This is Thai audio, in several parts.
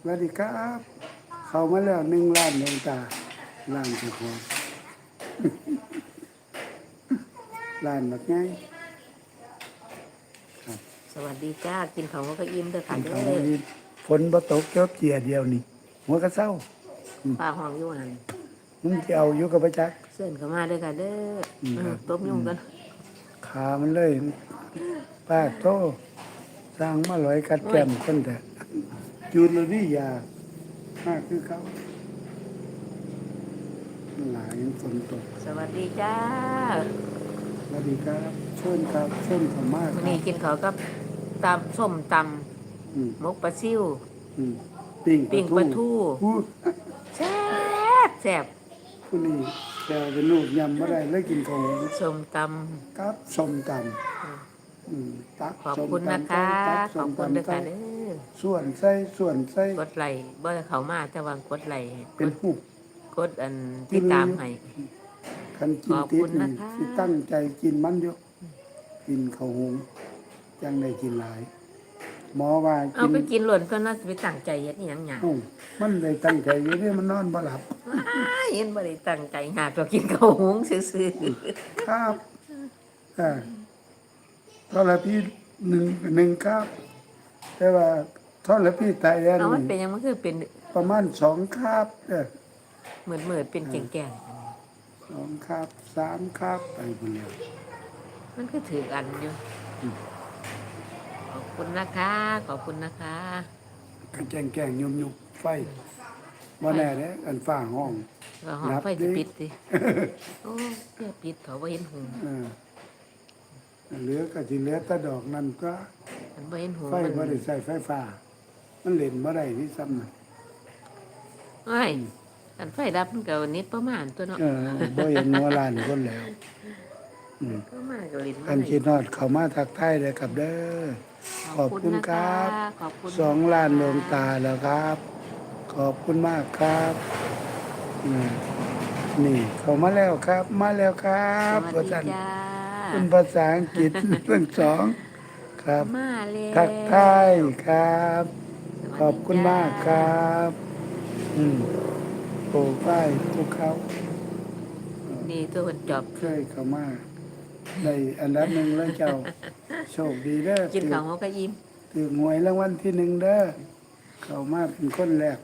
สวัสดีครับ เข้ามาแล้วหนึ่งล้านดวงตาล้านเจ้าของล้านแบบไงสวัสดีจ้ากินของก็อิ่มเด้อค่ะเด้เขาอดีฝนบ่ตกเจ้าเกียเดียวนี่หัวกระเซ้าปลาห้องอยู่หันมึงจะเอาอยู่กับประจักษ์เสื้อนเข้ามาเด้อค่ะเด้ออืมครับตบยุ่งกันขามันเลยป้าโตสร้างมาลอยกัดแก้มคนแต่จูน เลยนี่ยามากคือเขาหลายฝนตกสวัสดีจ้าสวัสดีครับเชิญครับเชิญเขามากวันครันี้บกินข้าวกับตำส้มตอืมำหมกปลาซิ่ว อืมปิ้งปิ้งปลาทูผู้แซ่บแซ่บผู้นี้แกเป็นลูกยำไม่ได้เลยกินของส้มตครับสมตำอืม ตักำขอบส้มคุณตำนะคะตักขส้อบมคุณตำเด้อค่ะตักเด้อส่วนไส้ส่วนไส้กดไลค์บ่ได้เข้ามาแต่ว่ากดไลค์เป็นหูกดอันที่ตามให้คันกินขอบติคุดณนี่นะคะสิตั้งใจกินมันอยู่กินข้าวหุงจังได้กินหลาย หมอว่าเอากินไปกินหล่นก็น่าจะไปตั้งใจเฮ็ดอีหยังหยังเอ้ามันได้ตั้งใจอยู่นี่มันนอนบ่หลับอ้ายเห็นบ่ได้ตั้งใจหากเรากินข้าวหุงซื่อๆครับอ่า ทอดละพี่หนึ่งหนึ่งครับแต่ว่าทอดละพี่ตายอันเอามันเป็นนี้หยังมันคือเป็นประมาณสองครับเด้อเหมือนเหมือนเป็นแก่งแก่งสองครับสามครับไปหมดแล้วๆมันก็ถืออันอยู่ขอบคุณนะคะ ขอบคุณนะคะก็แจ้งแกงยุมยุบไฟบ่แน่เด้ออันฝ้าห้องก็ห้องนับไฟจะดิปิดสิโอ้เพื่อปิดเขาบ่เห็นหง เออเหลือก็สิเหลือแต่ดอกนั่นก็มันบ่เห็นหงไฟมันบ่ได้ใส่ไฟฟ้า มันเล่นบ่ได้ที่ซ้ำน่ะไอ้ยอันไฟดับมันก็นิดประมาณตัวเนาะเออบ่เห็นหัวล้านคนแล้ว อืม ประมาณก็ลิ้นอันคิดฮอดเข้ามาทักทายเลยครับเด้อ ขอบคุณครับขอบคุณสองล้านดวงตาแล้วครับ ขอบคุณมากครับอืมนี่ เข้ามาแล้วครับ มาแล้วครับสวัสดีท่านจ้า เป็นภาษาอังกฤษเรื่องสองครับ มาแล้วทักทายครับสวัสดีขอบคุณมากครับ อืมโปรไฟล์ภูเขานี่ตัวคนจอบเคยเข้ามาได้อันดับหนึ่งแล้วเจ้า โชคดีเด้อกินถือของเขาก็ยิ้มถือหวยรางวัลที่หนึ่งเด้อเข้ามาเป็นคนแรก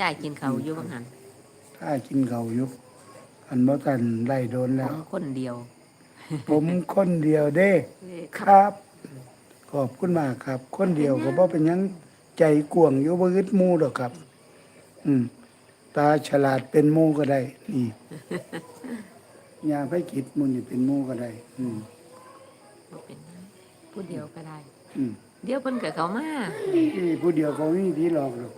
ยายกินเขาวอยู่บางหันถ้ากินเขาวอยุกอันบ่ทันไล่โดนขแล้อวงคนเดียว ผมคนเดียวเด้ครับ ขอบคุณมากครับ คนเดียวก็บ่เป็นหยังใจกวางอยู่บ่อึดหมู่ดอกครับ อืม ตาฉลาดเป็นหมู่ก็ได้ นี่ยาไผกิจหมุ่นนี่เป็นหมู่ก็ได้ อืม บ่เป็นหยังผู้เดียวก็ได้ อืมเดี๋ยวเพิ่นก็เข้ามานี่ผู้เดียวเขาไม่มีผีหลอกหรอก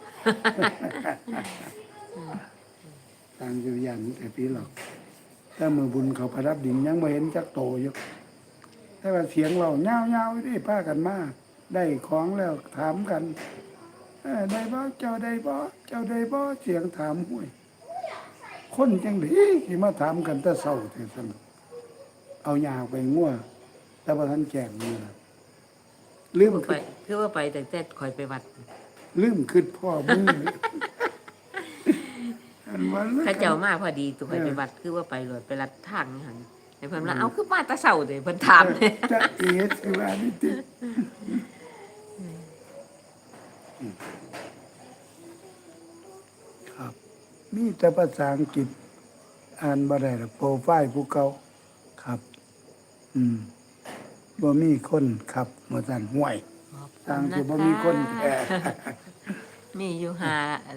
ต่างอยู่อย่างแต่ผีหลอก ถ้ามือบุญเขาประดับดินยังไม่เห็นจักโตอยู่แต่ว่าเสียงเราเงาเงาๆนี่ป้ากันมาได้ของแล้วถามกันเอ้อได้บ่เจ้าได้บ่เจ้าได้บ่เสียงถามห้วย คนจังดีที่มาถามกันแต่เศร้าแต่สนเอายาไปง่วแต่ว่าท่านแจกมือนะลืมคือไปขึ้นคือว่าไปแต่แต่คอยไปวัด ลืมขึ้นพ่อมือ อันวันเข้าเจ้ามาพอดีตัวคอยไปวัดคือว่าไปรถไปรัดทางนี่หั่นให้เพิ่นว่าเอาคือมาแตะเช้าเด้เพิ่นถามเลยจะเอสคือว่านี่ติครับ มีแต่ภาษาอังกฤษอ่านบ่ได้หรอกโปรไฟล์ผู้เก่าครับ อืมบ่มีคนครับมาสั่นห่วยทางที่บ่มีคนแก่ มีอยู่หา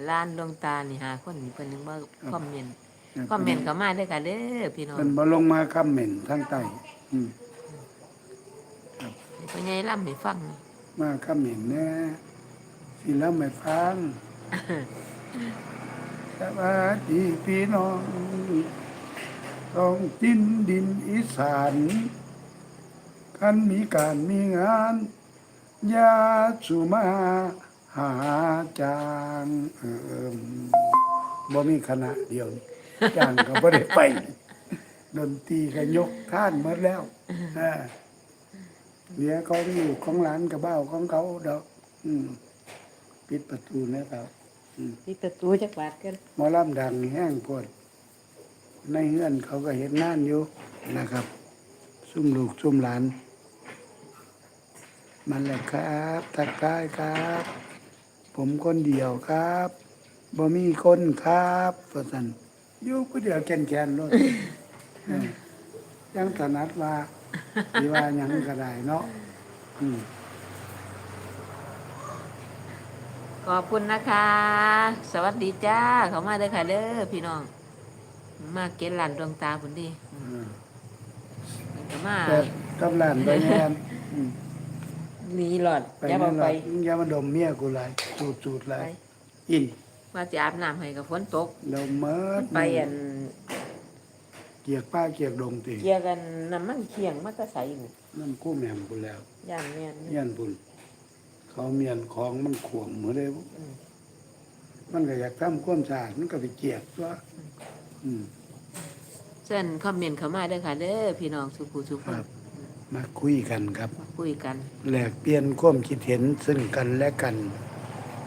ล้านดวงตานี่หาคนนี่เพิ่นนึงว่าคอมเมนต์คอมเมนต์เข้ามาเด้อค่ะเด้อพี่น้องเพิ่นบ่ลงมาคอมเมนต์ทางใต้อืมเพิ่นใหญ่ล่ำให้ฟังมาคำเห็นแน่สิแล้วไม่ฟังสวัสดีพี่น้องท้องดินดินอีสานคันมีการมีงานยาสุมา หาจางเอิมบ่มีคณะเดียวนี่จางก็บ่ได้ไป ดนตรีก็ยกท่านหมดแล้วอ่าเหลือของอยู่ของหลานกับเบ้าของเขาดอก อืมปีปิดประตูนะครับอืมปิดประตูจักบาทกันหมอลำดังแห้งโพดในเฮือนเขาก็เห็นงานอยู่นะครับ ซุ่มลูกซุ่มหลาน มันแหละครับ ทักทายครับ ผมคนเดียวครับบ่มีคนครับประสันอยู่ผู้เดียวแกนแกนๆรถเออยังถนัดว่าสิว่าหยังก็ได้เนาะอืมขอบคุณนะคะ สวัสดีจ้า เขามาเด้อค่ะเด้อพี่น้อง มาเก็ตหลานดวงตาพุ่นดิอืมก็มาแต่กับหลานไปแย่อืม หนีหลอดไปอย่านั่เอานไป ล่ะอย่ามาดมเมียกูหลายจูดจูดๆหลายไป อินว่าจะอาบน้ำให้กับฝนตก เราเมิดไปอันเกียกป้าเกียกดงติเกี่ยวกันน้ำมันเคียงมันก็ใส่นี่นั่นกู้แม่มกูแล้วย่านแม่นเมียนบุญเขาเมียนของมันขวงเหมือนเลยอืมมันก็อยากทำความสะอาดมันก็ไปเกียกตัวอืมเส้นคอมเมนต์เข้ามาเด้อค่ะเด้อพี่น้องสุภูสุขครับ มาคุยกันครับ มาคุยกันแลกเปลี่ยนความคิดเห็นซึ่งกันและกัน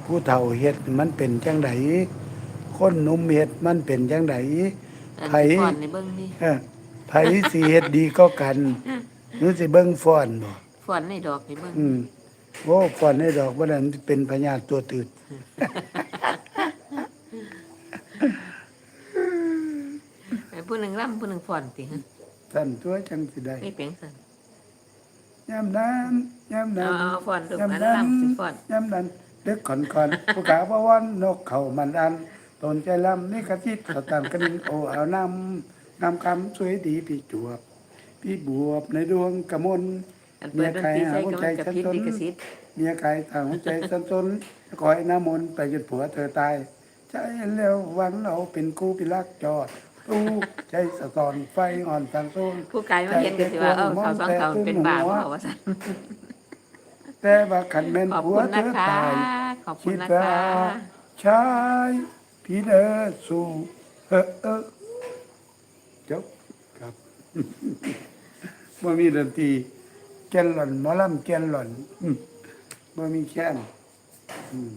ผู้เฒ่าเฮ็ดมันเป็นจังไดคนหนุ่มเฮ็ดมันเป็นจังไดอันไผก่อนในเบิ้งนี่เอ้อไผสิเฮ็ดดีก็กันหรือสิเบิ่งฟ้อนบ่ฝอนในดอกในเบิ้งอืมโอ้ฟ้อนให้ดอกบ่นั้นเป็นพญาติตัวตืดไอ้ผู้หนึ่งร่ำผู้หนึ่งฝอนติฮะท่านตัวจังสิได้ไม่เป็นสัน ยามนั้นยามนั้เอานเอาฝอนดูยามอันนั้นร่ำสิฝอนยามนั้นเด็กขอนขอนผู้ขาพระวันนกเขามันอันตนใจลำนี่กระจิตเขาตามกระดิ่งโอเอานำนำคำสวยดีพี่จวบ พี่บวบในดวงกระมนอันเปิดดนตรีใส่ก็มันจะพิษลิขสิทธิ์เมียกายต่างหัวใจสันสนคอยน้ำมนต์ไปจนผัวเธอตายใจแล้วหวังเอาเป็นกูเป็นรักจอด ตู้ใจสะตอนไฟอ่อนทางโซนผู้กายมาเห็นก็สิว่าเออเขาสองเขาเป็นบาปเขาว่าสันแต่ว่าขันแม่นขอบผัวคุณเธนะอคะตายขอบคุคิณดนะว่าคะชายพี่เดอสู่เออเออจบครับ เมื่อมีดนตรีแกนหล่อนหมอลำแกนหล่อนอืมเมื่อมีแค้นอืม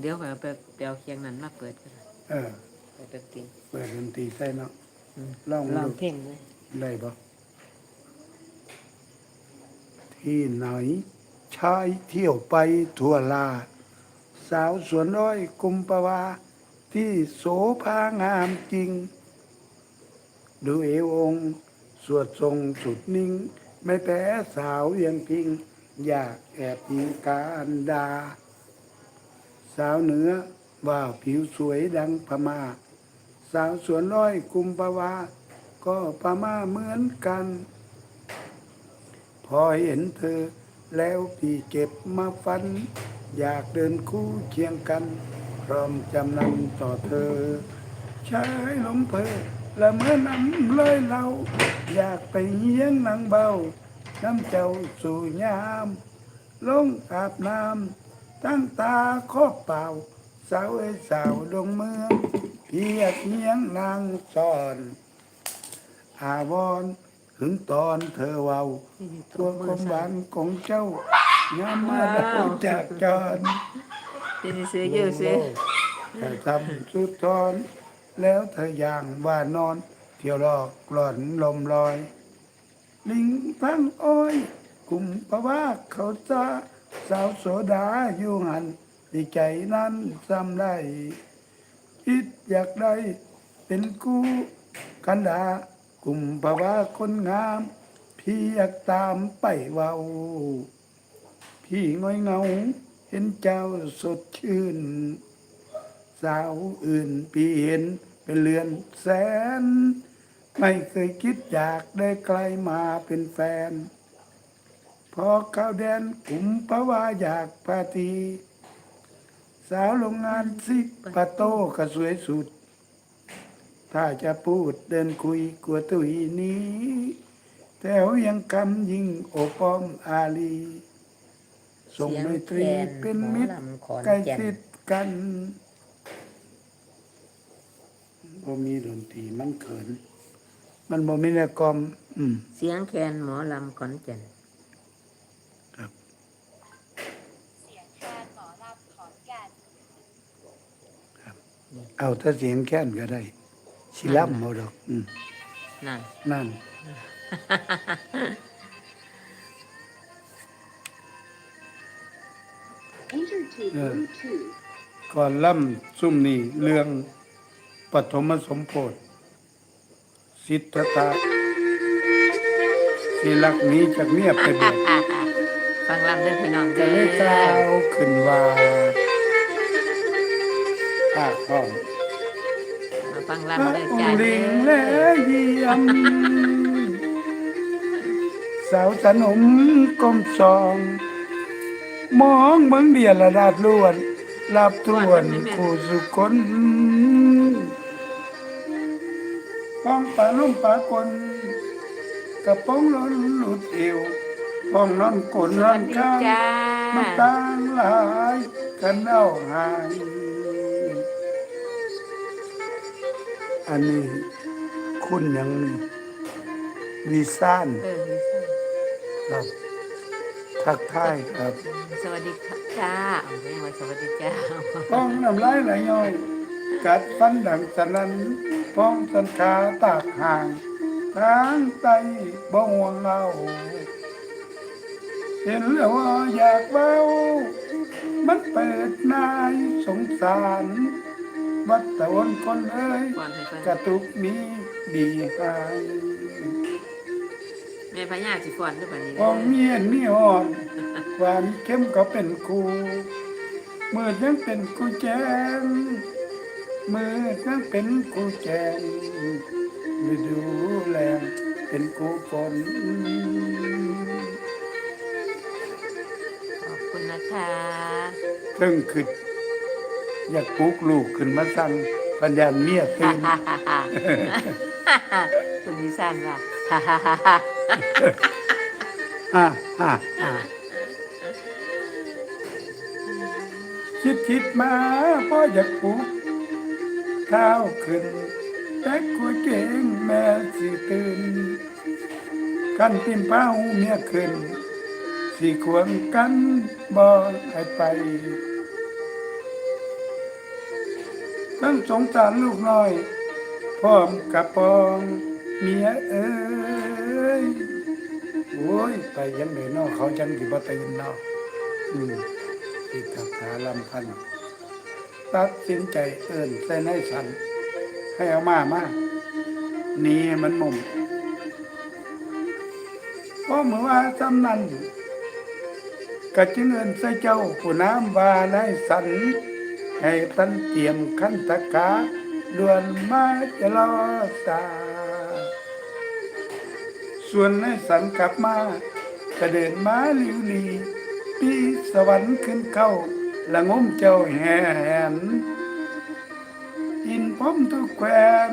เดี๋ยวไปเอาไปไปเอาเคียงนั้นมาเปิดกันเออ เปิดดนตรีเปิดดนตรีใส่เนาะอืมลองลองดูเพลงเลยได้ปะที่ไหนชายเที่ยวไปทั่วลา สาวสวนร้อยกุมปวา ที่โสภางามจริง ดูเอวองค์ สวดทรงสุดนิ่ง ไม่แพ้สาวเอียงพิง อยากแอบยิงการดา สาวเหนือว่าผิวสวยดังพมา่าสาวสวนร้อยกุมปวา ก็พม่าเหมือนกัน พอเห็นเธอแล้วพี่เก็บมาฟัน อยากเดินคู่เคียงกัน พร้อมจำนำต่อเธอชายหลงเพอละเมื่อน้ำเลยเรา อยากไปเยียงนางเบา น้ำเจ้าสู่ยามลงอาบน้ำตั้งตาครอบเปล่า สาวเอ้สาวดวงเมือง เพียกเยียงนางซ่อน อาวรณ์ถึงตอนเธอเว้าตัวความหวานของเจ้ายามมาได้จากจรที่นี่ซื้อเยอะซื้อแต่ทำสุดทอน แล้วเธออย่างว่านอน เที่ยวหลอกหล่อนลมลอย ลิงพังอ้อยกลุ่มปะว่าเขาซาสาวโสดาอยู่หันดีใจนั้นซ้ำได้ คิดอยากได้ เป็นกู้กันดากลุ่มปะว่าคนงาม พี่อยากตามไปเว้า พี่ง่อยเงา เห็นเจ้าสดชื่น สาวอื่นพี่เห็นเป็นเรือนแสน ไม่เคยคิดอยากได้ใครมาเป็นแฟน พอข้าวแดนกลุ่มปะว่าอยากปาตี สาวโรงงานซิกปะโต้ก็สวยสุด ถ้าจะพูดเดินคุยกลัวตุยหนี้ แถวยังคำยิงโอปอมอาลีส่งไมตรีเป็นมิตรใกล้ชิดกันบ่มีดนตรีมันเขิน มันบ่มีแนวกลอมอืมเสียงแคนหมอลำขอนแก่น ครับ เสียงแคนหมอลำ เอาแต่เสียงแค้นก็ได้สิล่ำเอาดอกอืมนั่น นั่น Enter to Bluetooth. ก่อนล่ำซุ่มนี่เรื่องปฐมสมโพธิสิทธตาสิลักหนี้จากเมียไปบวช ฟังลำเด้อพี่น้องก็เด้เลยกล่าอวขึ้นว่า ภาคพ้องมาฟังพระลำเด้อองจ้าค์เด้ลิงอและเยี่ยม สาวสนมกลมซอง มองเบิ่งเดียระดาดล้วนรับทวนคู่สุคนป้องปลาลุ่มปลากลกระป้องล้นหลุดเอวป้องนอนกลนสนวัอสนดีข้างจ้า มันต่างหลายกันเอาหาย อันนี้คุณยังวีซ่านเออลิซ่าครับ ทักทายครับสวัสดีค่ะจ้าเอาไม่ว่าสวัสดีจ้าป้องน้ำลายไหลย้อย กัดฟันดังสนันป้องสันขาตากห่างทางไตบ่ห่วงเรา เห็นแล้วว่าอยากเบ้า มันเปิดนายสงสาร วัดตะวันคนเอ้ยก่อนให้เพิ่นกระตุกมีดีหายแม่พญาสิฟ้อนเด้วยบัดนี้มเด้อองเมียนมีอ่อนหวานเข้มก็เป็นครูมือยังเป็นครูแจงมือยังเป็นครูแจงฤดูแรงเป็นครูฝนขอบคุณนะคะเพิ่งขึ้น อยากปลุกลูกขึ้นมาสั่งปัญญาเมียตื่นคุณนิสันว่าอ่าอ่าอ่าคิดคิดมาพ่ออยากปลุกข้าวขึ้นแต่กูเก่งแม่สิตื่นกันติมเป้าเมียขึ้นสิควงกันบ่ให้ไป ตั้งสงสารลูกน้อย พร้อมกับปองเมียเอ้ยโอ้ยไปยังไงนอกเขาจังสิบ่ตื่นนาะอืมที่ทักษาลำพันธ์ตัดสินใจเอิ้นใส่ในสัน ให้เอามามานี่มันมุมเพราะเมื่อว่าจำนั้นก็จึงเอินใส่เจ้าผู้น้ำวาในสัน ให้ตันเตรียมขันตะกาด่วนมาจะรอสาส่วนในสันกลับมาก็เดินมาลิวลีปีสวรรค์ขึ้นเข้าละงมเจ้าแห่แหนอินพร้อมทุกแควน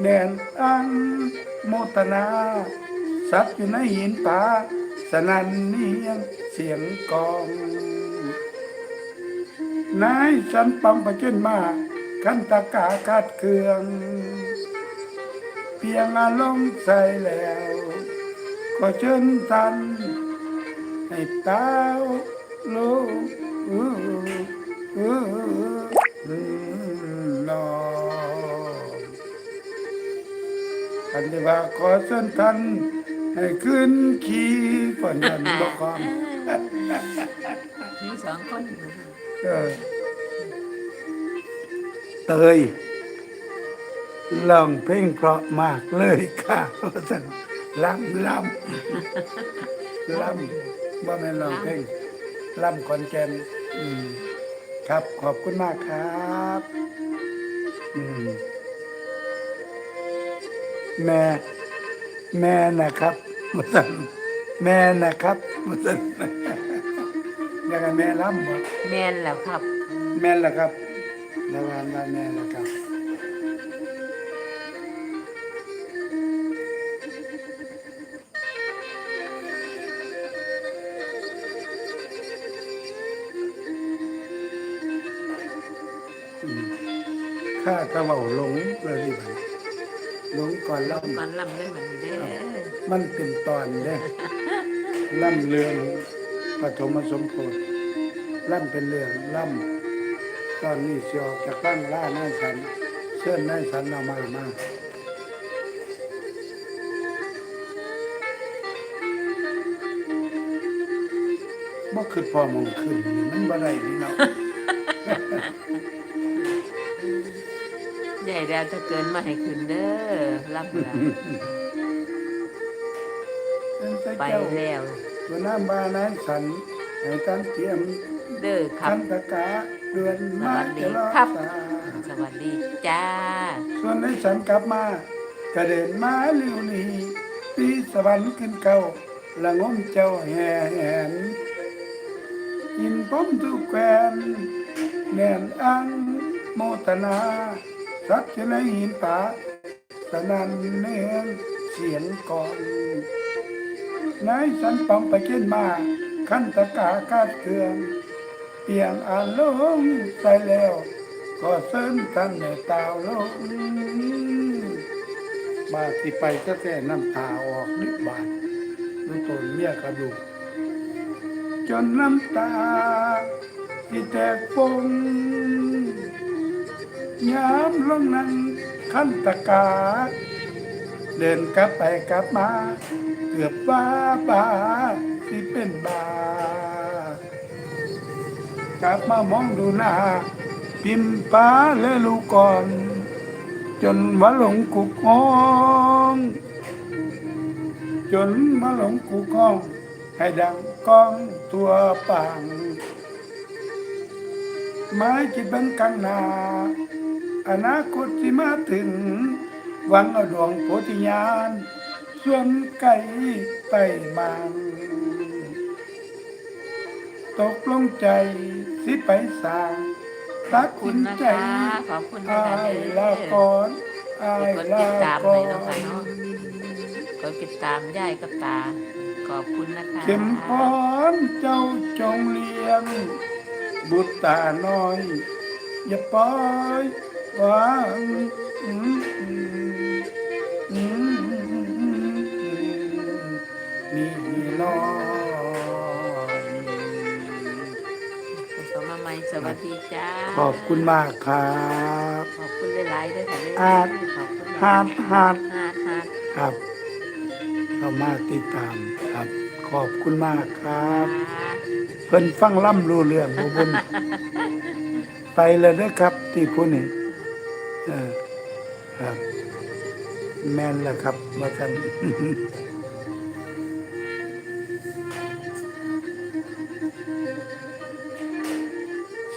แดนอังโมตนา สัตว์อยู่ในหินป่าสนันเนียงเสียงกอง นายสันปังประจุนมาขันตะกาคาดเครื่อง เพียงอารมณ์ใส่แล้ว ก็เชิญทัน ให้เต้าลูกอื้อนอันที่ว่าขอเชิญทัน ให้ขึ้นขี่ฝันยันบอกความมีสองคนเออเตยลองเพลงเพราะมากเลยค่ะว่าซั่นลำลำลำว่าแม่นลองเพลงลำคอนแกนอืมครับ ขอบคุณมากครับ อืม แม่ แม่นะครับมาสั่น แม่นะครับมาสั่นยังไงแม่ล้ำบ่แม่นแล้วครับ แม่นล่ะครับระวานว่าแม่นล่ะครับอืมข้าก็เว้าหลงเลยดิบัดหลงก่อนลล่งก่อนลำได้เหมือนเด้อำมันเป็นตอนเด้ ล่ำเรืองปฐมสมโพธิล่ำเป็นเรืองล่ำตอนนี้เสียออกจากตั้งล่านาสันเชิญนายสันเอามามาบ่คือพอมองขึ้นนี่มันบ่ได้นี่เนาะใหญ่แล้วจะเกินมาให้ขึ้นเด้อรับหลา นเป็นพระไปเจ้าแล้วตัวน้ำบานายสันให้ตั้งเตรียมเด้อครัคับนตะกาเดือนสมาวัสดีจะรอครับสาสวัสดีจ้า ส่วนนายสันกลับมากระเด็นมาเร็วลีปีสวรรค์ขึ้นเก่าละงมเจ้าแห่แหนยินป้อมทุกแควนแน่นอังโมตนาสักจะในหินป่าสนันเนืองเสียงก่อน นายสันปองไปเกินมาขั้นตะกากาดเครื่องเปียงอาลงใส่แล้ว ก็เส้นท่านในตาวลงบาที่ไปก็แต่น้ำตาออกนิดบาทดูตนเมียกระดูกจนน้ำตาที่แตกปงยามลงนั้นขั้นตะกา เดินกลับไปกลับมา เกือบว่าบาที่เป็นบากลับมามองดูหน้า พิมป้าและลูกก่อน จนว่าหลงกุกห้อง จนมาหลงกุกห้อง ให้ดังก้องตัวปังไม้จิตบังกังนา อนาคตที่มาถึง หวังเอาดวงโพธิญาณ ส่วนไก่ไปมังตกลงใจสิไปสร้างตัดขอบคุสิณนนะใจคะขอบคุณนะอาคะยเด้ลาอก่อนอายกดลาติดตามก่อเลยเนาะค่ะนเนาะกดติดตามยายกับตา ขอบคุณนะคะเข็มพรเจ้าจงเลี้ยง บุตรตาน้อย อย่าปล่อยวาง วัสดีจ้าขอบคุณมากครับขอบคุณหลายๆด้วยค่ะเด้ออาดขอบคุณหาดหาดฮาดฮาดครับ เข้ามาติดตามครับ ขอบคุณมากครับ ค่ะเพิ่นฟังล่ำรู้เรื่องบ่บุญ ไปเลยเด้อครับ ที่ผู้นี้เออครับ แม่นแล้วครับว่าท่าน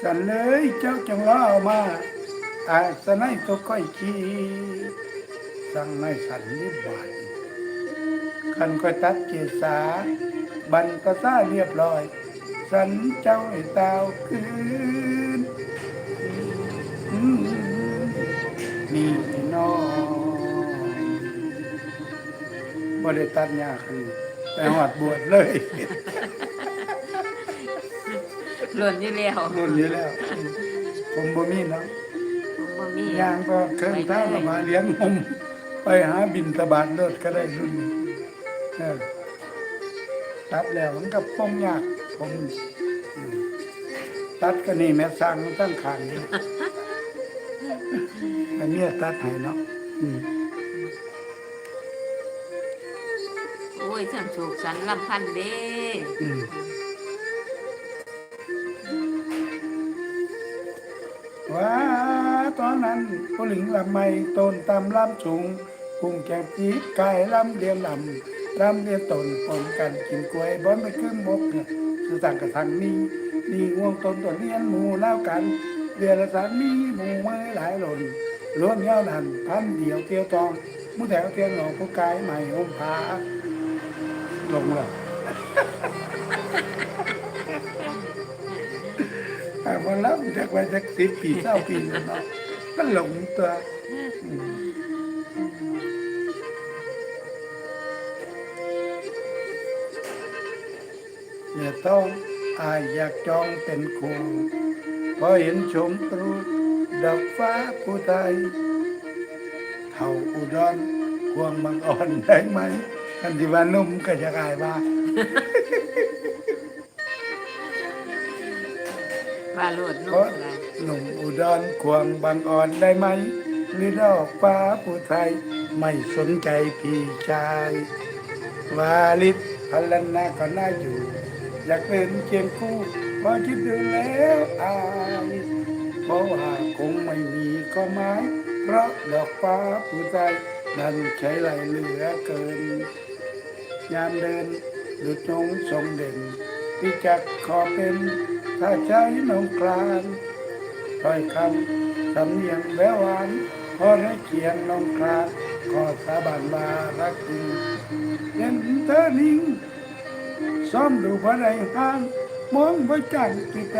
สันเลยเจ้าจังว่าเอามาอาสนัยตัวก้อยขี้สั่งให้สันนิบาทคันก็ตัดเกษาบันก็ซาเรียบร้อย สันเจ้าให้ตาวคืนนี่น้องบ่ได้ตัดยากคือไปหอดบวชเลย หล่นอยู่แล้วรุ่นนี้แล้ว ผมบ่มีเนาะผมบ่มียางก็เครื่องท่ามาเลี้ยงนมไปหาบินตบาทเลิศก็ได้รุ่นนี้เออตัดแล้วมันก็ป้องยากผมอืมตัดก็นี่แม่สร้างมันตั้งขางนี่ อันเนี้ยตัดให้เนาะอืมโอ้ยฉันสุขสันต์ลำพันธ์เด้อืม ตอนนั้นผู้หญิงลำไม่ต้นตำลำสูงพุงแก้มจีบกายลำเลียงลำลำเลียงต้นปนกันกินกล้วยบอนไปครึ่งมกเนี่ยคือต่างกับทางนี้นี่ง่วงต้นตัวเลียนหมูเล่ากันเดือนละสามมีหมูไม้หลายหล่นล้วนเงาหันพันเดียวเตียวตองมุแถวเตียงหนองผู้กายใหม่ห่มผาลงแล้วอ่าวันล้วจากวันจากสิบปีเศร้าปีแล้วเนาะ ก็หลงตัวอืมเนี่ยต้องอายอยากจองเป็นครูพอเห็นชมตรูดอกฟ้าผู้ไทยเท่าอุดรควงบางอ่อนได้ไหมกันที่ว่านุ่มก็จะกลายว่าว่าโลดเพนุ่ราะงอะไร หนุ่มอุดรควงบางอ่อนได้ไหม หรือดอกฟ้าผู้ไทย ไม่สนใจพี่ชาย วาลิศพัลนาก็น่าอยู่ อยากเป็นเคียงคู่พอคิดดูแล้วอายเพราะว่าคงไม่มีก็หมายเพราะดอกฟ้าผู้ไทยนั้นใช้ไหลเหลือเกิน ยามเดินดุจงทรงเด่นที่จักขอเป็น ถ้าใจน้องกลาง ถ้อยคำสำเนียงแววหวานพอได้เขียงน้องคลานขอสาบานว่ารักจริงเห็นเธอนิ่งซ้อมดูพระไรห้างมองพระจันทร์ที่ใจ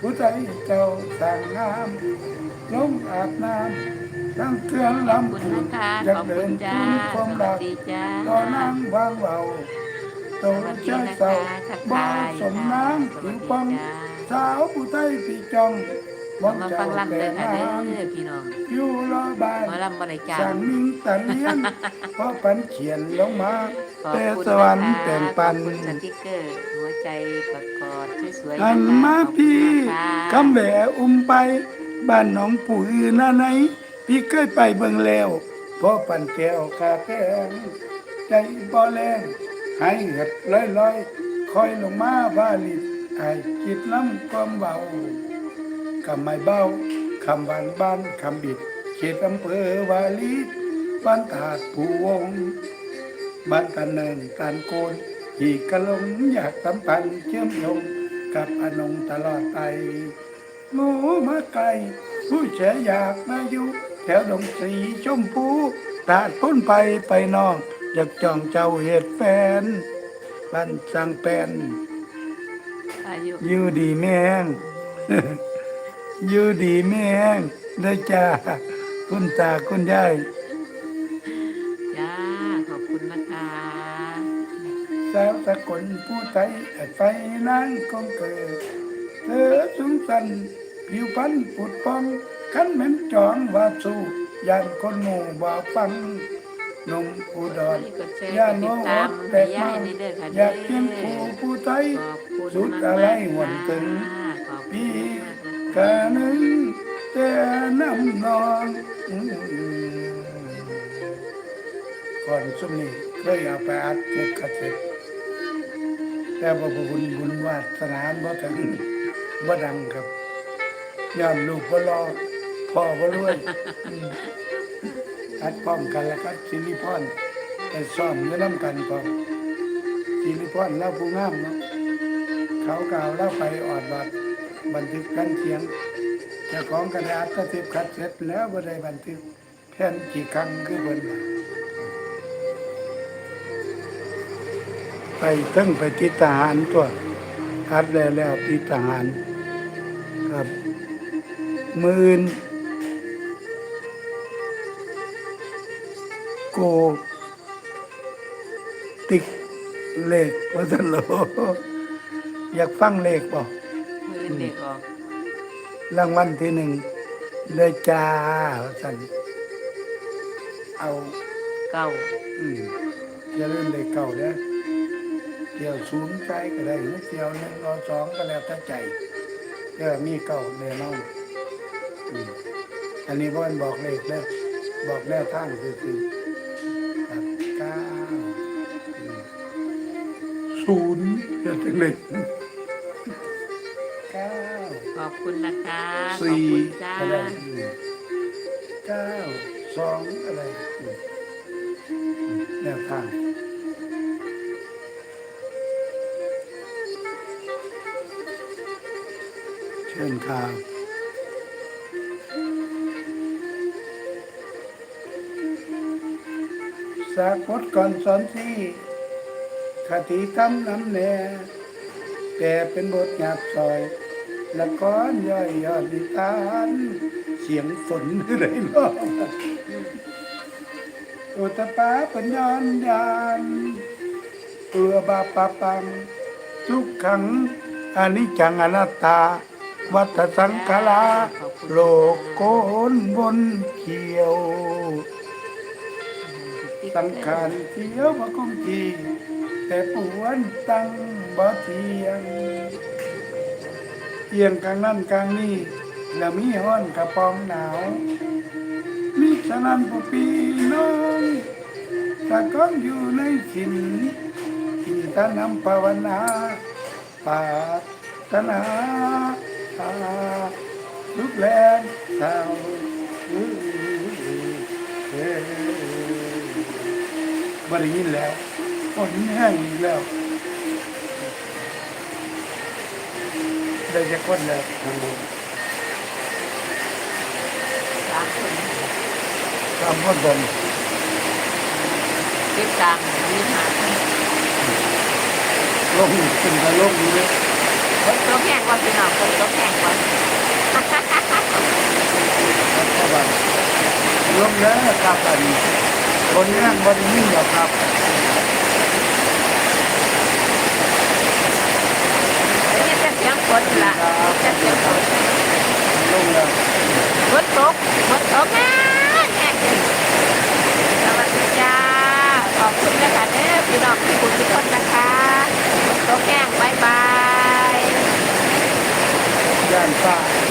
ผู้ใจเจ้าสั่งงามลงอาบน้ำทั้งเครื่องขอบลำคุณพูนนะคะอยาขกอบเดิคุณนจ้าคุสณความวัสรักดีจ้าตอนนั่งวางเบาโตใจเศร้าบ้าสมน้ำผิวปังสาวผู้ไทยพี่จอง มเราองมาเจ้าฟังลำแต่เด้อค่ะงาเด้มอพี่น้องอยู่รอบานหมาลำบ่ได้จ้าสั่งนิ่งตันเลียนเพราะปันเขียนลงมาขอบแต่คุณสวรรค์นะคะแต่งปันขอบคุณสติกเกอร์หัวใจกอดกอดสวยๆหันนะคะมาขอบคุณพี่นะคะคำแหวอุ้มไปบ้านหนองปู่อือหน้าไหน พี่เคยไปเบิ่งแล้วเพราะปันแก้วคาแก้งใจบ่แรงให้เห็ดลอยลอยๆคอยลงมาบาลิดไอ้คิดล้ำความเบา คำไม่เบาคำบานบ้านคำบิด เขตอำเภอวาลีบ้านตาดผู้วงบ้านตะเนินตานโกนอีกกะลงอยากสัมพันธ์เชื่อมโยงกับอนงตลอดไปโง่มาไกล ผู้เฉยอยากมาอยู่ แถวดงสีชมพูตาดพ้นไปไปนอกอยากจ้องเจ้าเหตุแฟนบ้านสังแปนอายุอยู่ดีแม่ง อยู่ดีแม่งได้อจ้า คุณตาคุณยายจ้า ขอบคุณนะคะสาวสกลผู้ไทยไฟนั้นคงเกิด เธอสูงสันผิวพันธุ์ปุดปองขันเหม็นจองว่าสู้ยานคนหมู่บ่ฟังหนมอุดรกดแชร์ย่านกโนดติดโอตามดแตให้กย่ามายนี่เด้อค่ะอยากเพียงคู่ผู้ไทยขอบคุณสุดมากอะไรๆหวนถึงขอบคุณพี่ มากๆนะคะกะนึงแต่น้ำนองอืมก่อนสุมนี้เคยเอาไปอัดเก็บคาสเซ็ตแต่บ่บุญบุญวาสนาบ่ถึงบ่ดังครับย้อนลูกบ่รอพ่อบ่รวยอัดพร้อมกันแล้วครับสิริพรไปซ้อมอยู่นำกันพร้อมสิริพรเล่าผู้งามเนาะเขากล่าวเล่าไปออดบัด บันทึกกันเสียงเจ้าของกระดาษก็ติบขัดเสร็จแล้วบ่ได้บันทึกแค่นกี่ครั้งคือเพิ่นว่าไปตั้งไปติดทหารตัวคัดแล้วแล้วติดทหารครับหมื่นโกติกเลขวัสโลอยากฟังเลขบ่ มือเด็กออกรางวัลที่หนึ่งเลยจ้าสันเอาเก้าอืมอย่าลืมเลขเก่าเด้อเกี่ยวศูนย์ใจก็ได้หรือเกี่ยวหนึ่งเอาสองก็แล้วแต่ใจเดี๋ยวมีเก่าแน่นอนอืมอันนี้พ่อนบอกเลขแล้วบอกแนวทางคือคือครับเก้าอืมศูนย์เดี๋ยวถึงเลยเก้า ขอบคุณนะคะขอบสี่คุณจ้าอะไรเก้าสองอะไรแนวทางเชิญครับสากดก่อนสอนที่คติธรรมน้ำแน่แต่เป็นบทหยาบซอย ละครย่อยยอดนิทานเสียงฝนเลยเนาะอุตปาปัญญอนยานเอือบาปปัง ทุกขังอนิจจังอนัตตา วัฏสังขาราโลกโกนบนเขียว สังขารเที่ยวมาคงทีแต่ปวนตั้งบ่เทียง เอียงกลางนั่นกลางนี่แล้วมีห้อนกระปองหนาว มีฉะนั้นพอปีน้องตะก้องอยู่ในสินที่ตะนำภาวนาปาตนาตาลุกแลนเศร้าเอ้บ่ได้ยินแล้วฝนแห้งอีกแล้ว ได้จะคนแล้วทางบนสามคนตามคนบติดตามมีหาลงขึ้นกับลงอยู่เลยคนตัวแข่งก่อนพี่น้องคนตัวแข่งก่อนเข้าลงแล้วครับอันนี้คนแห้งบริยิ่งหรอครับ นี่ จะเสียงคนละจะเสียงคนลงเล้วฝนตกฝนตกแน่แน่จริงสวัสดีจ้าขอบคุณนะคะเด้อพี่น้องที่คุณทุกคนนะคะฝนตกแห้งบายบายย่านฟ้า